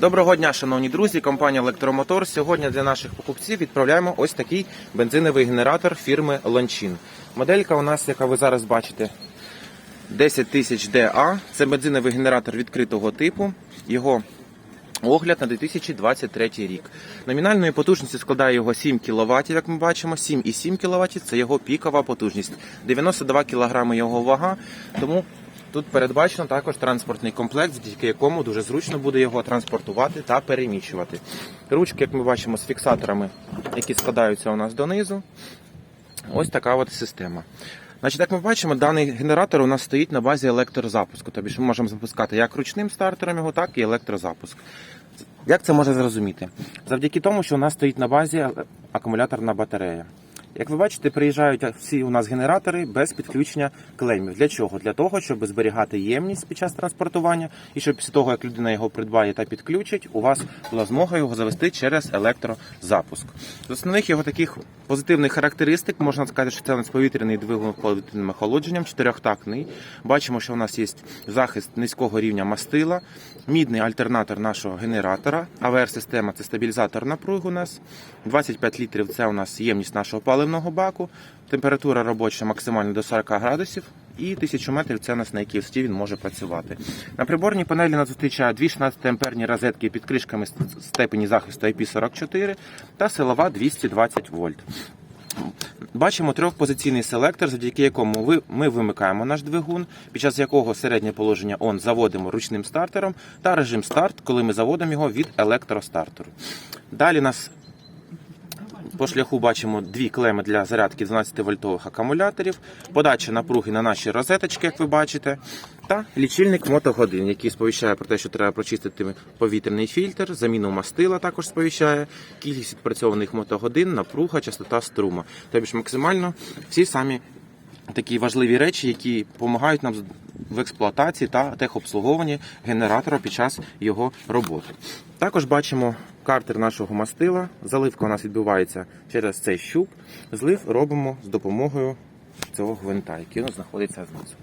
Доброго дня, шановні друзі, компанія Електромотор. Сьогодні для наших покупців відправляємо ось такий бензиновий генератор фірми Лончин. Моделька у нас, яка ви зараз бачите, 10 тисяч DA. Це бензиновий генератор відкритого типу. Його огляд на 2023 рік. Номінальної потужності складає його 7 кВт, як ми бачимо. 7,7 кВт це його пікова потужність. 92 кг його вага, тому Тут передбачено також транспортний комплекс, завдяки якому дуже зручно буде його транспортувати та переміщувати. Ручки, як ми бачимо, з фіксаторами, які складаються у нас донизу. Ось така от система. Значить, як ми бачимо, даний генератор у нас стоїть на базі електрозапуску. Тобто ми можемо запускати як ручним стартером його, так і електрозапуск. Як це можна зрозуміти? Завдяки тому, що у нас стоїть на базі акумуляторна батарея. Як ви бачите, приїжджають всі у нас генератори без підключення клеймів. Для чого? Для того, щоб зберігати ємність під час транспортування, і щоб після того, як людина його придбає та підключить, у вас була змога його завести через електрозапуск. З основних його таких позитивних характеристик можна сказати, що це у нас повітряний двигун повітряним охолодженням, чотирьохтактний. Бачимо, що у нас є захист низького рівня мастила, мідний альтернатор нашого генератора, АВР-система це стабілізатор напруги у нас. 25 літрів це у нас ємність нашого паливного баку. Температура робоча максимально до 40 градусів. І 1000 метрів це у нас на якій висоті він може працювати. На приборній панелі нас зустрічає дві 16 амперні розетки під кришками степені захисту IP44 та силова 220 вольт. Бачимо трьохпозиційний селектор, завдяки якому ми вимикаємо наш двигун, під час якого середнє положення ON заводимо ручним стартером, та режим старт, коли ми заводимо його від електростартеру. Далі нас по шляху бачимо дві клеми для зарядки 12-вольтових акумуляторів, подача напруги на наші розеточки, як ви бачите, та лічильник мотогодин, який сповіщає про те, що треба прочистити повітряний фільтр, заміну мастила також сповіщає, кількість відпрацьованих мотогодин, напруга, частота струма. Тобто максимально всі самі такі важливі речі, які допомагають нам в експлуатації та техобслуговуванні генератора під час його роботи. Також бачимо картер нашого мастила. Заливка у нас відбувається через цей щуп. Злив робимо з допомогою цього гвинта, який у нас знаходиться знизу.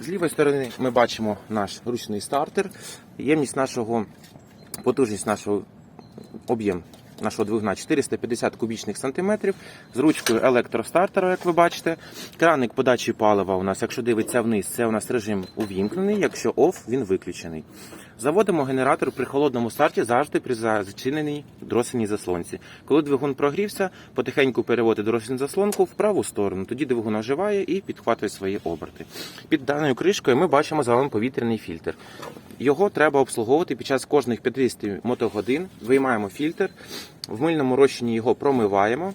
З лівої сторони ми бачимо наш ручний стартер. Ємність нашого, потужність нашого об'єм нашого двигуна 450 кубічних сантиметрів з ручкою електростартера, як ви бачите. Краник подачі палива у нас, якщо дивиться вниз, це у нас режим увімкнений, якщо OFF, він виключений. Заводимо генератор при холодному старті завжди при зачиненій дросельній заслонці. Коли двигун прогрівся, потихеньку переводить дросельну заслонку в праву сторону. Тоді двигун оживає і підхватує свої оберти. Під даною кришкою ми бачимо з вами повітряний фільтр. Його треба обслуговувати під час кожних 50 мотогодин. Виймаємо фільтр, в мильному розчині його промиваємо,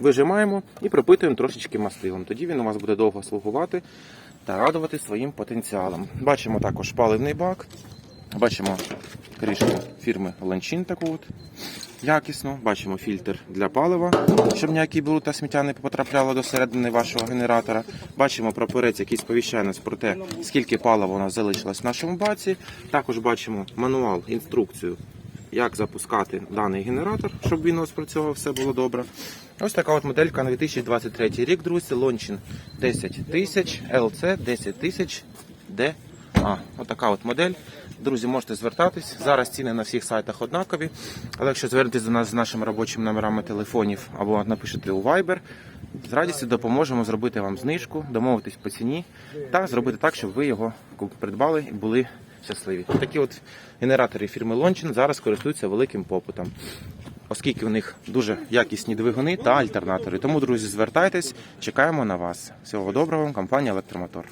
вижимаємо і пропитуємо трошечки мастилом. Тоді він у вас буде довго слугувати та радувати своїм потенціалом. Бачимо також паливний бак. Бачимо кришку фірми Ланчин таку от якісно. Бачимо фільтр для палива, щоб ніякий бруд та сміття не потрапляло до середини вашого генератора. Бачимо прапорець, який сповіщає нас про те, скільки палива у нас залишилось в нашому баці. Також бачимо мануал, інструкцію, як запускати даний генератор, щоб він у все було добре. Ось така от моделька на 2023 рік, друзі. Лончин 10 тисяч, LC 10 тисяч, D. А, отака от модель. Друзі, можете звертатись. Зараз ціни на всіх сайтах однакові. Але якщо звернетесь до нас з нашими робочими номерами телефонів або напишете у Viber, з радістю допоможемо зробити вам знижку, домовитись по ціні та зробити так, щоб ви його придбали і були щасливі. Такі от генератори фірми Лончин зараз користуються великим попитом. Оскільки у них дуже якісні двигуни та альтернатори. Тому, друзі, звертайтесь, чекаємо на вас. Всього доброго, компанія Електромотор.